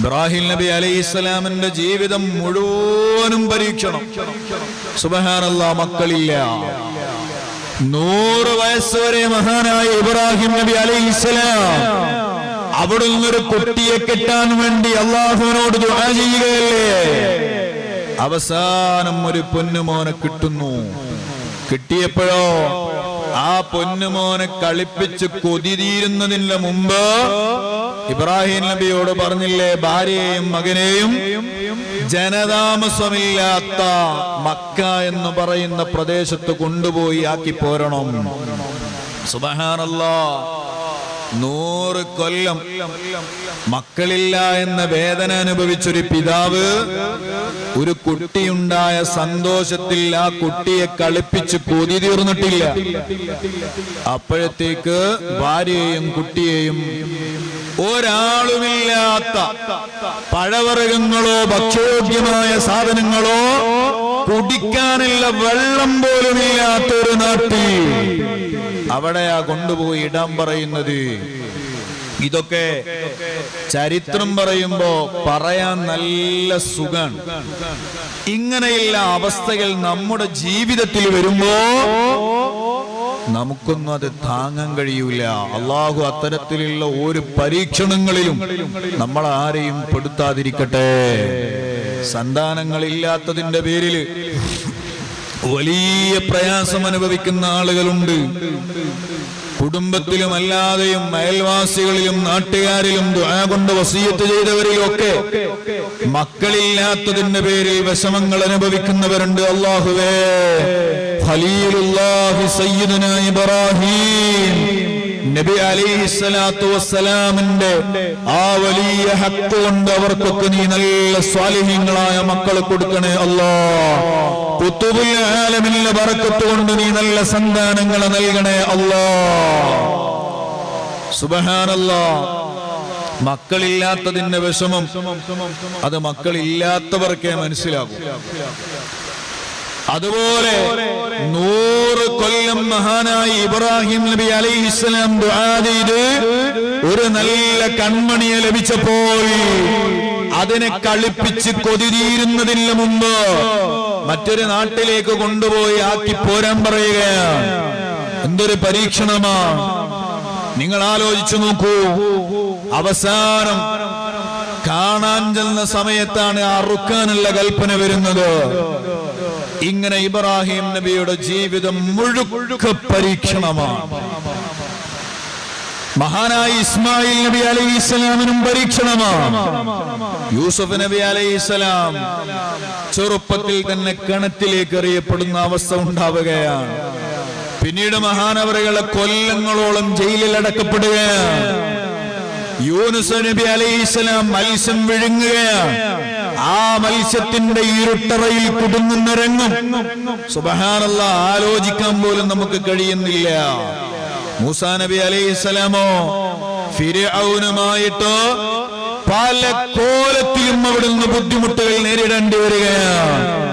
ഇബ്രാഹിം നബി അലൈഹി ഇസ്ലാമിന്റെ ജീവിതം മുഴുവനും പരീക്ഷണം. സുബഹാനല്ല മക്കളില്ല. നൂറ് വയസ്സ് വരെ മഹാനായ ഇബ്രാഹിം നബി അലൈഹി ഇസ്ലാം അവിടുന്ന് ഒരു കുട്ടിയെ കിട്ടാൻ വേണ്ടി അള്ളാഹുവിനോട് ദുആ ചെയ്യുകയല്ലേ? അവസാനം ഒരു പൊന്നുമോനെ കിട്ടുന്നു. കിട്ടിയപ്പോഴോ? ആ പൊന്നുമോനെ കളിപ്പിച്ച് കൊതിരിയിരുന്നതിന് മുമ്പ് ഇബ്രാഹിം നബിയോട് പറഞ്ഞില്ലേ ഭാര്യയെയും മകനെയും ജനതാമസമില്ലാത്ത മക്ക എന്ന് പറയുന്ന പ്രദേശത്ത് കൊണ്ടുപോയി ആക്കി പോരണം. സുബഹാനല്ലോ. നൂറ് കൊല്ലം മക്കളില്ല എന്ന വേദന അനുഭവിച്ചൊരു പിതാവ് ഒരു കുട്ടിയുണ്ടായ സന്തോഷത്തിൽ ആ കുട്ടിയെ കളിപ്പിച്ച് കൊതി തീർന്നിട്ടില്ല. അപ്പോഴത്തേക്ക് ഭാര്യയെയും കുട്ടിയെയും ഒരാളുമില്ലാത്ത പഴവർഗങ്ങളോ ഭക്ഷ്യോഗ്യമായ സാധനങ്ങളോ കുടിക്കാനുള്ള വെള്ളം ഒരു നാട്ടിൽ. അവിടെയാ കൊണ്ടുപോയി ഇടാൻ പറയുന്നത്. ഇതൊക്കെ ചരിത്രം പറയുമ്പോ പറയാൻ നല്ല സുഖാണ്. ഇങ്ങനെയുള്ള അവസ്ഥകൾ നമ്മുടെ ജീവിതത്തിൽ വരുമ്പോ നമുക്കൊന്നും അത് താങ്ങാൻ കഴിയൂല. അള്ളാഹു അത്തരത്തിലുള്ള ഒരു പരീക്ഷണങ്ങളിലും നമ്മൾ ആരെയും പെടുത്താതിരിക്കട്ടെ. സന്താനങ്ങളില്ലാത്തതിന്റെ പേരിൽ വലിയ പ്രയാസം അനുഭവിക്കുന്ന ആളുകളുണ്ട്. കുടുംബത്തിലും അല്ലാതെയും അയൽവാസികളിലും നാട്ടുകാരിലും ദുആ കൊണ്ട് വസീയത്ത് ചെയ്തവരിലൊക്കെ മക്കളില്ലാത്തതിന്റെ പേരിൽ വിഷമങ്ങൾ അനുഭവിക്കുന്നവരുണ്ട്. അള്ളാഹുവേ ഖലീലുല്ലാഹി സയ്യിദുന ഇബ്രാഹിം. നബി അലൈഹി സ്വലാത്തു വസ്സലാമിന്റെ ആ വലിയ ഹക്ക് കൊണ്ട് അവർക്കൊക്കെ നീ നല്ല സ്വാലിഹ്യങ്ങളായ മക്കളെ കൊടുക്കണേ അല്ലോ. കുത്തുബുൽ ആലമിന്റെ ബറക്കത്ത് കൊണ്ട് നീ നല്ല സന്താനങ്ങളെ നൽകണേ അല്ലോ. സുബഹാനല്ലോ. മക്കളില്ലാത്തതിന്റെ വിഷമം അത് മക്കളില്ലാത്തവർക്കേ മനസ്സിലാകും. അതുപോലെ മഹാനായി ഇബ്രാഹിം നബി അലൈഹി ഇസ്ലാം ഒരു നല്ല കൺമണിയെ ലഭിച്ചപ്പോൾ അതിനെ കളിപ്പിച്ച് കൊതിരിയിരുന്നതിന് മുമ്പ് മറ്റൊരു നാട്ടിലേക്ക് കൊണ്ടുപോയി ആക്കി പോരാൻ പറയുക. എന്തൊരു പരീക്ഷണമാ. നിങ്ങൾ ആലോചിച്ചു നോക്കൂ. അവസാനം കാണാൻ ചെന്ന സമയത്താണ് അറുക്കാനുള്ള കൽപ്പന വരുന്നത്. ഇങ്ങനെ ഇബ്രാഹിം നബിയുടെ ജീവിതം മുഴുക്ക പരീക്ഷണമാണ്. മഹാനായ ഇസ്മായിൽ നബി അലൈഹി ഇസ്ലാമിനും പരീക്ഷണമാണ്. യൂസഫ് നബി അലൈഹി ഇസ്ലാം ചെറുപ്പത്തിൽ തന്നെ കിണറ്റിലേക്ക് എറിയപ്പെടുന്ന അവസ്ഥ ഉണ്ടാവുകയാണ്. പിന്നീട് മഹാനവറുകളെ കൊല്ലങ്ങളോളം ജയിലിൽ അടക്കപ്പെടുകയാണ്. യൂനുസ് നബി അലൈഹിസ്സലാം മത്സ്യം വിഴുങ്ങുകയാണ്. ആ മത്സ്യത്തിന്റെ ഇരുട്ടറയിൽ കുടുങ്ങുന്ന രംഗം. സുബഹാനല്ല ആലോചിക്കാൻ പോലും നമുക്ക് കഴിയുന്നില്ല. മൂസാ നബി അലൈഹിസ്സലാമോ ഫിരൗനുമായിട്ട് പല കോലത്തിലും അവിടുന്ന് ബുദ്ധിമുട്ടുകൾ നേരിടേണ്ടി വരികയാണ്.